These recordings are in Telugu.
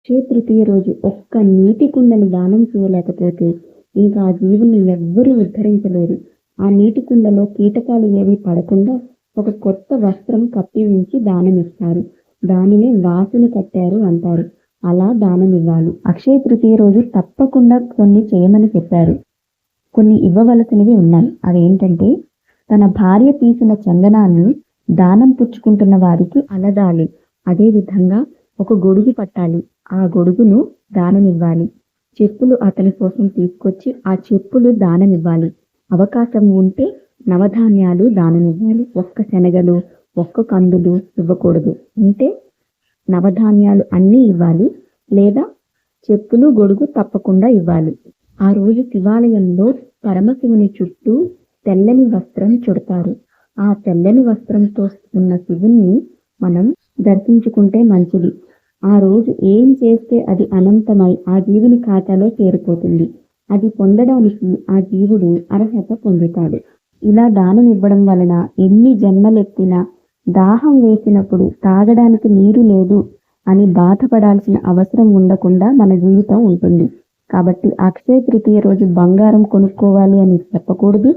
అక్షయ తృతీయ రోజు ఒక్క నీటి కుండను దానం చేయలేకపోతే ఇంకా ఆ జీవుని ఎవ్వరూ ఉద్ధరించలేరు. ఆ నీటి కుండలో కీటకాలు ఏవి పడకుండా ఒక కొత్త వస్త్రం కప్పి ఉంచి దానం ఇస్తారు దానినే వాసుని కట్టారు అంటారు. అలా దానం ఇవ్వాలి అక్షయ తృతీయ రోజు తప్పకుండా కొన్ని చేయమని చెప్పారు. కొన్ని ఇవ్వవలసినవి ఉన్నాయి. అవేంటంటే తన భార్య తీసిన చందనాన్ని దానం పుచ్చుకుంటున్న వారికి అలదాలి. అదేవిధంగా ఒక గొడుగు పట్టాలి. ఆ గొడుగును దానమివ్వాలి. చెప్పులు అతని కోసం తీసుకొచ్చి ఆ చెప్పులు దానమివ్వాలి. అవకాశం ఉంటే నవధాన్యాలు దానమివ్వాలి. ఒక్క శనగలు ఒక్క కందులు ఇవ్వకూడదు. ఉంటే నవధాన్యాలు అన్నీ ఇవ్వాలి లేదా చెప్పులు గొడుగు తప్పకుండా ఇవ్వాలి. ఆ రోజు శివాలయంలో పరమశివుని చుట్టూ తెల్లని వస్త్రం చుడతారు. ఆ తెల్లని వస్త్రంతో ఉన్న శివుణ్ణి మనం దర్శించుకుంటే మంచిది. ఆ రోజు ఏం చేస్తే అది అనంతమై ఆ జీవుని ఖాతాలో చేరిపోతుంది. అది పొందడానికి ఆ జీవుడు అర్హత పొందుతాడు. ఇలా దానం ఇవ్వడం వలన ఎన్ని జన్మలెత్తినా దాహం వేసినప్పుడు తాగడానికి నీరు లేదు అని బాధపడాల్సిన అవసరం ఉండకుండా మన జీవితం ఉంటుంది. కాబట్టి అక్షయ తృతీయ రోజు బంగారం కొనుక్కోవాలి అని చెప్పకూడదు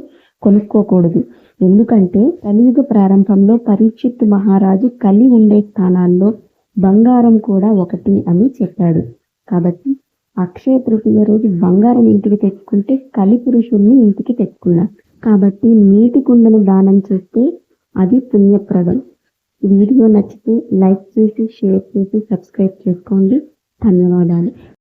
కొనుక్కోకూడదు. ఎందుకంటే కలియుగ ప్రారంభంలో పరీక్షిత్ మహారాజు కలి ఉండే స్థానాల్లో బంగారం కూడా ఒకటి అని చెప్పాడు. కాబట్టి అక్షయ తృతీయ రోజు బంగారం ఇంటికి తెచ్చుకుంటే కలి పురుషుల్ని ఇంటికి తెచ్చుకున్నాం. కాబట్టి నీటి కుండను దానం చేస్తే అది పుణ్యప్రదం. వీడియో నచ్చితే లైక్ చేసి షేర్ చేసి సబ్స్క్రైబ్ చేసుకోండి. ధన్యవాదాలు.